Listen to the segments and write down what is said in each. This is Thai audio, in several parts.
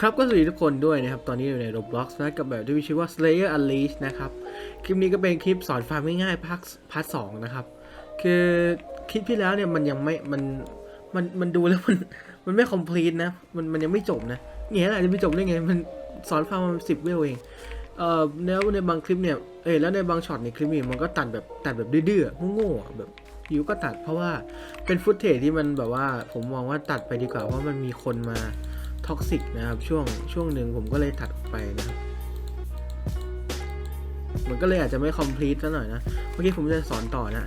ครับก็สวัสดีทุกคนด้วยนะครับ ตอนนี้อยู่ใน Roblox นะกับแบบที่มีชื่อว่า Slayer Unleashed นะครับ คลิปนี้ก็เป็นคลิปสอนฟาร์มง่ายๆภาคพาร์ทสองนะครับ คือคลิปที่แล้วเนี่ยมันยังไม่ มัน มัน มันดูแล้วมัน มันไม่ complete นะ มัน มันยังไม่จบนะเนี่ยแหละจะไม่จบได้ไง มันสอนฟาร์มสิบเวลเอง เอ่อแล้วในบางคลิปเนี่ย เออแล้วในบางช็อตในคลิปนี้มันก็ตัดแบบตัดแบบดื้อๆโง่ๆแบบยูก็ตัดเพราะว่าเป็นฟุตเทจที่มันแบบว่าผมมองว่าตัดไปดีกว่าเพราะมันมีคนมา ท็อกซิกนะครับช่วงช่วงหนึ่งผมก็เลยตัดไปนะครับมันก็เลยอาจจะไม่ complete ซะหน่อยนะเมื่อกี้ผมจะสอนต่อนะ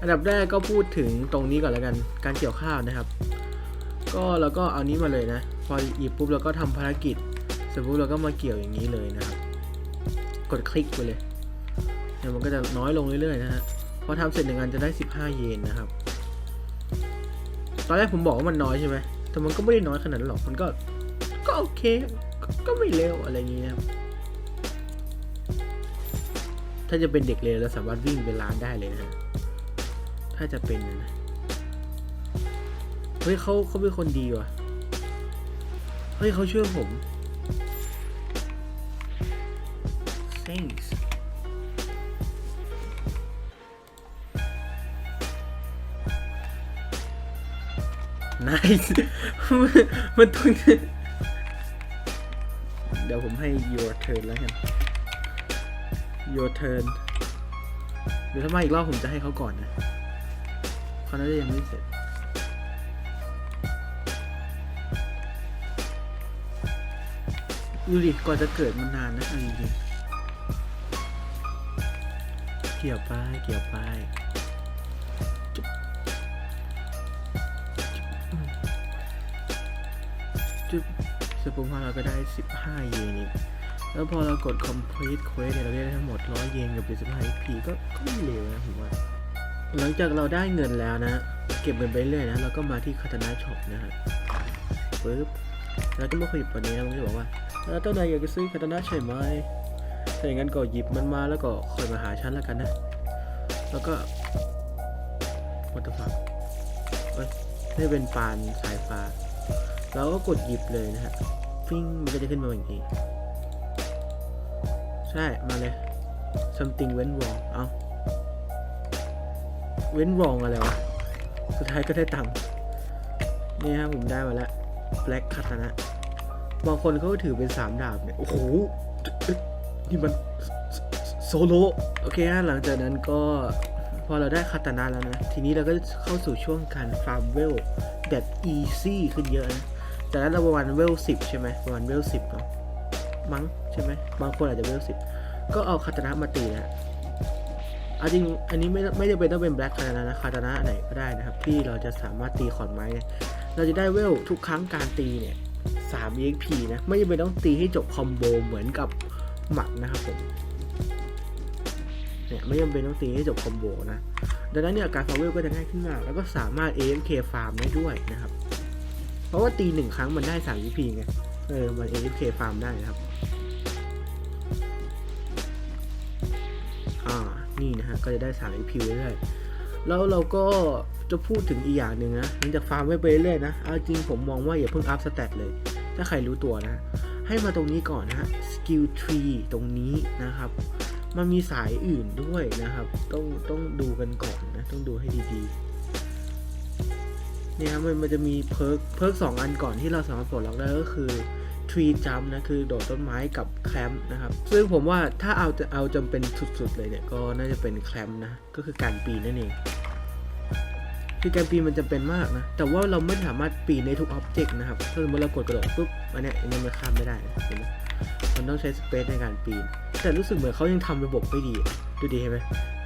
อันดับแรกก็พูดถึงตรงนี้ก่อนแล้วกันการเกี่ยวข้าวนะครับ ก็เราก็เอานี้มาเลยนะ พอหยิบปุ๊บเราก็ทำภารกิจเสร็จปุ๊บเราก็มาเกี่ยวอย่างนี้เลยนะครับ กดคลิกไปเลยเดี๋ยมันก็จะน้อยลงเรื่อยๆนะฮะพอทำเสร็จหนึ่งอันจะได้ 15 เยนนะครับ ตอนแรกผมบอกว่ามันน้อยใช่ไหมแต่มันก็ไม่ได้น้อยขนาดนั้นหรอกมันก็ ก็โอเค ก็ไม่เร็วอะไรอย่างนี้นะถ้าจะเป็นเด็กเร็วเราสามารถวิ่งไปร้านได้เลยนะฮะ ถ้าจะเป็นนะเฮ้ยเขาเขาเป็นคนดีว่ะ เฮ้ยเขาช่วยผม thanks นายมันต้อง เดี๋ยวผมให้ your turn แล้วกัน your turn เดี๋ยวถ้ามาอีกรอบผมจะให้เขาก่อนนะเขาน่าจะยังไม่เสร็จดูดิกว่อนจะเกิดมันนานนะจริงๆเกี่ยวไปเกี่ยวไปจุ๊ ปุมพอเราก็ได้ 15 เยนอีกแล้วพอเรากด complete quest เนี่ยเราได้ทั้งหมด 100 เยนกับ75 XP ก็ก็ไม่เลวนะผมว่า หลังจากเราได้เงินแล้วนะ เก็บเงินไปเรื่อยนะ เราก็มาที่คาตานาช็อปนะครับปึ๊บแล้วก็มาคุยกับนนี้นะมันก็จะบอกว่าเออเจ้านายอยากจะซื้อคาตานะใช่ไหมถ้าอย่างนั้นก็หยิบมันมาแล้วก็คอยมาหาฉันแล้วกันนะ แล้วก็วัตฟังเอ้ยนี่เป็นปานสายฟ้าเราก็กดหยิบเลยนะฮะ ฟิ้งมันก็จะขึ้นมาอย่างนี้ ใช่ มาเลย something went wrong เอาเว้น wrong อะไรวะ สุดท้ายก็ได้ตังค์นี่ฮะผมได้มาแล้ว black คาตานะ บางคนเขาก็ถือเป็นสามดาบเนี่ย โอ้โห นี่มันโซโล โอเคฮะหลังจากนั้นก็พอเราได้คาตานะแล้วนะ ทีนี้เราก็เข้าสู่ช่วงการฟาร์มเวลแบบอีซี่ขึ้นเยอะนะ จากนั้นเราประมาณเวลสิบใช่ไหมประมาณเวลสิบเนาะมั้งใช่ไหมบางคนอาจจะเวลสิบก็เอาคาตานะมาตีนะอาจริงอันนี้ไม่ไม่จำเป็นต้องเป็นแบล็คคาตานะนะคาตานะไหนก็ได้นะครับ ที่เราจะสามารถตีขอนไม้เนี่ยเราจะได้เวลทุกครั้งการตีเนี่ยสาม EXP นะไม่จำเป็นต้องตีให้จบคอมโบเหมือนกับหมัดนะครับผมเนี่ยไม่จำเป็นต้องตีให้จบคอมโบนะดังนั้นเนี่ยการฟาร์มเวลก็จะง่ายขึ้นมาก แล้วก็สามารถ AFK ฟาร์มได้ด้วยนะครับ ราะว่าตีหนึ่งครั้งมันได้3 EXP ไง เออ มัน AFK ฟาร์มได้นะครับ อ่า นี่นะฮะ ก็จะได้3 EXP เรื่อยๆ แล้วเราก็จะพูดถึงอีกอย่างหนึ่งนะหลังจากฟาร์มไว้ไปเรื่อยนะ เอาจริงผมมองว่าอย่าเพิ่งอัพสเตตเลย ถ้าใครรู้ตัวนะ ให้มาตรงนี้ก่อนนะฮะ skill tree ตรงนี้นะครับ มันมีสายอื่นด้วยนะครับ ต้องต้องดูกันก่อนนะ ต้องดูให้ดีๆ เนี่ยครับมันมันจะมีเพิร์กเพิร์กสองอันก่อนที่เราสามารถปลดล็อกได้ก็คือ tree jump นะคือโดดต้นไม้กับแคมป์นะครับ ซึ่งผมว่าถ้าเอาจะเอาจำเป็นสุดๆเลยเนี่ย ก็น่าจะเป็นแคมป์นะ ก็คือการปีนนั่นเอง คือการปีนมันจำเป็นมากนะ แต่ว่าเราไม่สามารถปีนในทุกอ็อบเจกต์นะครับ ถ้าสมมติเรากดกระโดดปุ๊บอันเนี้ยอันมันข้ามไม่ได้นะเห็นไหมมันต้องใช้สเปซในการปีน แต่รู้สึกเหมือนเขายังทำระบบไม่ดี ดูดีเห็นไหม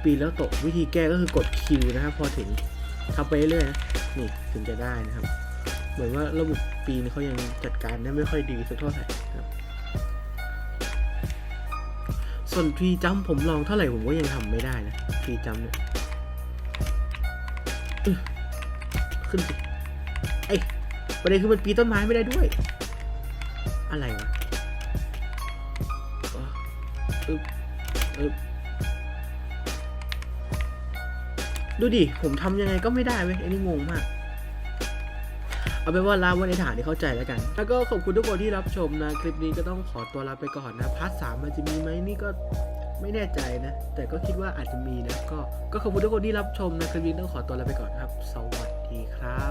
ปีนแล้วตกวิธีแก้ก็คือกดคิวนะครับพอถึง ทำไปเรื่อยนะนี่ถึงจะได้นะครับ เหมือนว่าระบบปีนเขายังจัดการได้ไม่ค่อยดีสักเท่าไหร่ครับ ส่วนทรีจัมผมลองเท่าไหร่ผมก็ยังทำไม่ได้นะทรีจัมเนี่ยขึ้นสิเอ้ยประเด็นคือมันปีนต้นไม้ไม่ได้ด้วย อะไรวะอึ๊บอึ๊บ ดูดิ ผมทำยังไงก็ไม่ได้เว้ยไอ้นี่งงมากเอาเป็นว่าลาวันในฐานที่เข้าใจแล้วกัน แล้วก็ขอบคุณทุกคนที่รับชมนะ คลิปนี้ก็ต้องขอตัวลาไปก่อนนะ พาร์ทสามมันจะมีไหมนี่ก็ไม่แน่ใจนะ แต่ก็คิดว่าอาจจะมีนะ ก็ ก็ขอบคุณทุกคนที่รับชมนะ คลิปนี้ต้องขอตัวลาไปก่อนครับ สวัสดีครับ